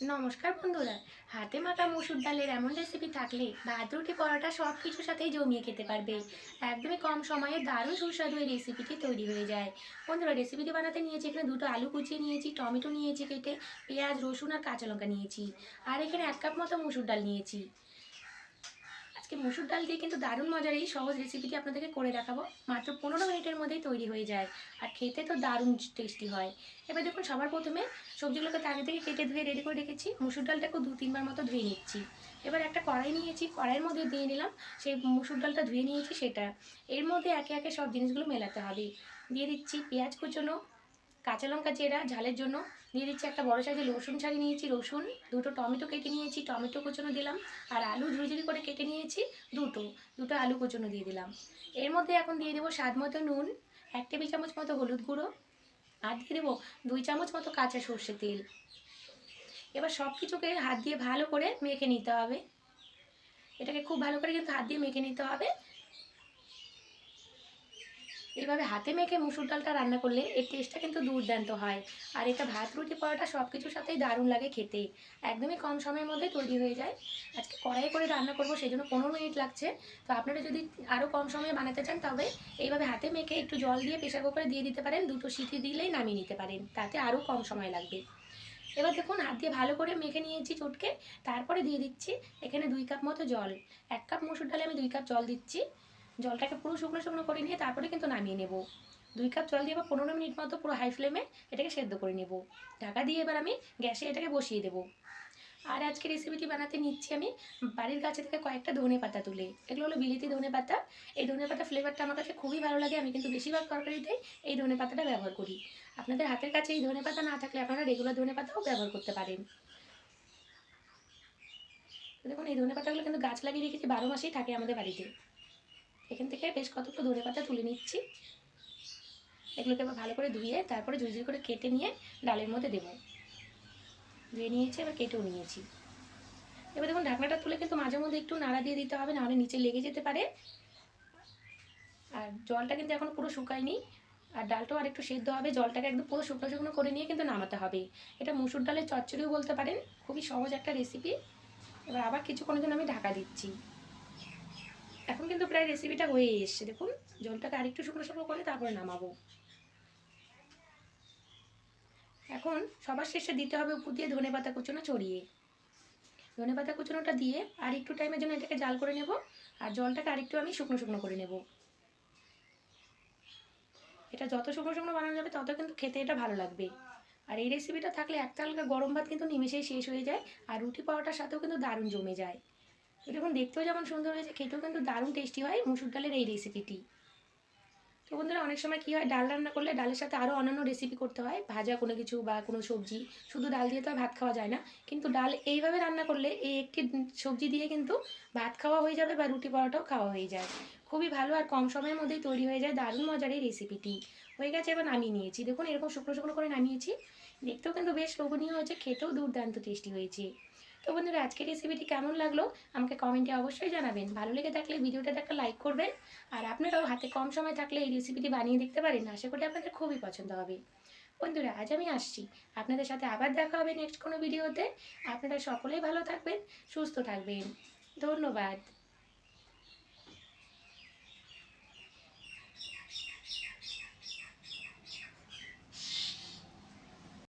নমস্কার বন্ধুরা। হাতে মাখা মুসুর ডালের এমন রেসিপি থাকলে ভাত, রুটি, পরোটা সব কিছুর সাথেই জমিয়ে খেতে পারবে। একদমই কম সময়ে দারুণ সুস্বাদু এই রেসিপিটি তৈরি হয়ে যায়। বন্ধুরা রেসিপিটি বানাতে নিয়েছি এখানে দুটো আলু কুচিয়ে নিয়েছি, টমেটো নিয়েছি কেটে, পেঁয়াজ, রসুন আর কাঁচা লঙ্কা নিয়েছি। আর এখানে এক কাপ মতো মুসুর ডাল নিয়েছি। আজকে মুসুর ডাল দিয়ে কিন্তু দারুণ মজার এই সহজ রেসিপিটি আপনাদেরকে করে দেখাবো। মাত্র পনেরো মিনিটের মধ্যেই তৈরি হয়ে যায় আর খেতে তো দারুণ টেস্টি হয়। এবার দেখুন, সবার প্রথমে সবজিগুলোকে আগে থেকে কেটে ধুয়ে রেডি করে রেখেছি। মুসুর ডালটাকেও দু, তিনবার মতো ধুয়ে নিচ্ছি। এবার একটা কড়াই নিয়েছি, কড়াইয়ের মধ্যে দিয়ে নিলাম সেই মুসুর ডালটা ধুয়ে নিয়েছি সেটা। এর মধ্যে একে একে সব জিনিসগুলো মেলাতে হবে। দিয়ে দিচ্ছি পেঁয়াজ কুচোনো কাঁচা লঙ্কা চেরা, ঝালের জন্য দিয়ে দিচ্ছি একটা বড় সাইজের রসুন ছাড়িয়ে নিয়েছি। রসুন, দুটো টমেটো কেটে নিয়েছি। টমেটো কুচোনো দিলাম আর আলু ঝুড়ি করে কেটে নিয়েছি দুটো। দুটো আলু কুচোনো দিয়ে দিলাম। এর মধ্যে এখন দিয়ে দেবো স্বাদ মতো নুন, এক টেবিল চামচ মতো হলুদ গুঁড়ো আর দিয়ে দেবো দুই চামচ মতো কাঁচা সর্ষে তেল। এবার সব কিছুকে হাত দিয়ে ভালো করে মেখে নিতে হবে। এটাকে খুব ভালো করে কিন্তু হাত দিয়ে মেখে নিতে হবে। এইভাবে হাতে মেখে মুসুর ডালটা রান্না করলে এর টেস্টটা কিন্তু দুর্দান্ত হয়। আর এটা ভাত, রুটি, পরোটা সব কিছুর সাথেই দারুণ লাগে খেতে। একদমই কম সময়ের মধ্যে তৈরি হয়ে যায়। আজকে কড়াই করে রান্না করব সেই জন্য পনেরো মিনিট লাগছে। তো আপনারা যদি আরও কম সময়ে বানাতে চান, তবে এইভাবে হাতে মেখে একটু জল দিয়ে প্রেশার কুকারে দিয়ে দিতে পারেন। দুটো সিটি দিলেই নামিয়ে নিতে পারেন, তাতে আরও কম সময় লাগবে। এবার দেখুন, হাত দিয়ে ভালো করে মেখে নিয়েছি চটকে। তারপরে দিয়ে দিচ্ছি এখানে দুই কাপ মতো জল। এক কাপ মসুর ডালে আমি দুই কাপ জল দিচ্ছি। জলটাকে পুরো শুকনো শুকনো করে নিয়ে তারপরে কিন্তু নামিয়ে নেব। দুই কাপ জল দিয়ে এবার পনেরো মিনিট মতো পুরো হাই ফ্লেমে এটাকে সেদ্ধ করে নেব। ঢাকা দিয়ে এবার আমি গ্যাসে এটাকে বসিয়ে দেবো। আর আজকে রেসিপিটি বানাতে নিচ্ছি আমি বাড়ির গাছে থেকে কয়েকটা ধনে পাতা তুলে। এগুলো হলো বিলিতি ধনে পাতা। এই ধনে পাতা ফ্লেভারটা আমার কাছে খুবই ভালো লাগে। আমি কিন্তু বেশিরভাগ তরকারিতেই এই ধনে পাতাটা ব্যবহার করি। আপনাদের হাতের কাছে এই ধনে পাতা না থাকলে আপনারা রেগুলার ধনে পাতাও ব্যবহার করতে পারেন। দেখুন, এই ধনে পাতাগুলো কিন্তু গাছ লাগিয়ে রেখেছি, বারো মাসেই থাকে আমাদের বাড়িতে। এখান থেকে বেশ কতগুলো ধনে পাতা তুলে নিচ্ছি। এগুলোকে এবার ভালো করে ধুয়ে তারপরে ঝুড়ঝুড়ি করে কেটে নিয়ে ডালের মধ্যে দেবো। ধুয়ে নিয়েছি, এবার কেটেও নিয়েছি। এবার দেখুন, ঢাকনাটা তুলে কিন্তু মাঝে মধ্যে একটু নাড়া দিয়ে দিতে হবে, নাহলে নিচে লেগে যেতে পারে। আর জলটা কিন্তু এখন পুরো শুকায়নি। আর ডালটাও আর একটু সেদ্ধ হবে, জলটাকে একদম পুরো শুকনো শুকনো করে নিয়ে কিন্তু নামাতে হবে। এটা মুসুর ডালের চচ্চড়িও বলতে পারেন, খুবই সহজ একটা রেসিপি এবার আবার কিছুক্ষণের জন্য আমি ঢাকা দিচ্ছি। এখন কিন্তু প্রায় রেসিপিটা হয়ে এসছে। দেখুন, জলটাকে আরেকটু শুকনো শুকনো করে তারপরে নামাবো। এখন সবার শেষে দিতে হবে উপর দিয়ে ধনে পাতা কুচনো ছড়িয়ে। ধনে পাতা কুচনোটা দিয়ে আর একটু টাইমের জন্য এটাকে জাল করে নেব আর জলটাকে আরেকটু আমি শুকনো শুকনো করে নেব। এটা যত শুকনো শুকনো বানানো যাবে তত কিন্তু খেতে এটা ভালো লাগবে। আর এই রেসিপিটা থাকলে একটা হালকা গরম ভাত কিন্তু নিমেষেই শেষ হয়ে যায় আর রুটি পাওয়াটার সাথেও কিন্তু দারুণ জমে যায়। তো দেখুন দেখতেও যেমন সুন্দর হয়েছে, খেতেও কিন্তু দারুণ টেস্টি হয় মুসুর ডালের এই রেসিপিটি তো বন্ধুরা, অনেক সময় কী হয়, ডাল রান্না করলে ডালের সাথে আরও অন্যান্য রেসিপি করতে হয়, ভাজা কোনো কিছু বা কোনো সবজি। শুধু ডাল দিয়ে তো আর ভাত খাওয়া যায় না। কিন্তু ডাল এইভাবে রান্না করলে এই একটি সবজি দিয়ে কিন্তু ভাত খাওয়া হয়ে যাবে বা রুটি পরোটাও খাওয়া হয়ে যায়। খুবই ভালো আর কম সময়ের মধ্যেই তৈরি হয়ে যায় দারুণ মজার এই রেসিপিটি হয়ে গেছে এবার নামিয়ে নিয়েছি। দেখুন, এরকম শুকনো শুকনো করে নামিয়েছি। দেখতেও কিন্তু বেশ লোভনীয় হয়েছে, খেতেও দুর্দান্ত টেস্টি হয়েছে। তো বন্ধুরা, আজকের রেসিপিটি কেমন লাগল? আমাকে কমেন্টে অবশ্যই জানাবেন। ভালো লেগে থাকলে ভিডিওটাতে একটা লাইক করবেন। আর আপনারাও হাতে কম সময় থাকলে এই রেসিপিটি বানিয়ে দেখতে পারেন। আশা করি আপনাদের খুবই পছন্দ হবে। বন্ধুরা, আজ আমি আসছি। আপনাদের সাথে আবার দেখা হবে নেক্সট কোনো ভিডিওতে আপনারা সকলেই ভালো থাকবেন, সুস্থ থাকবেন। ধন্যবাদ।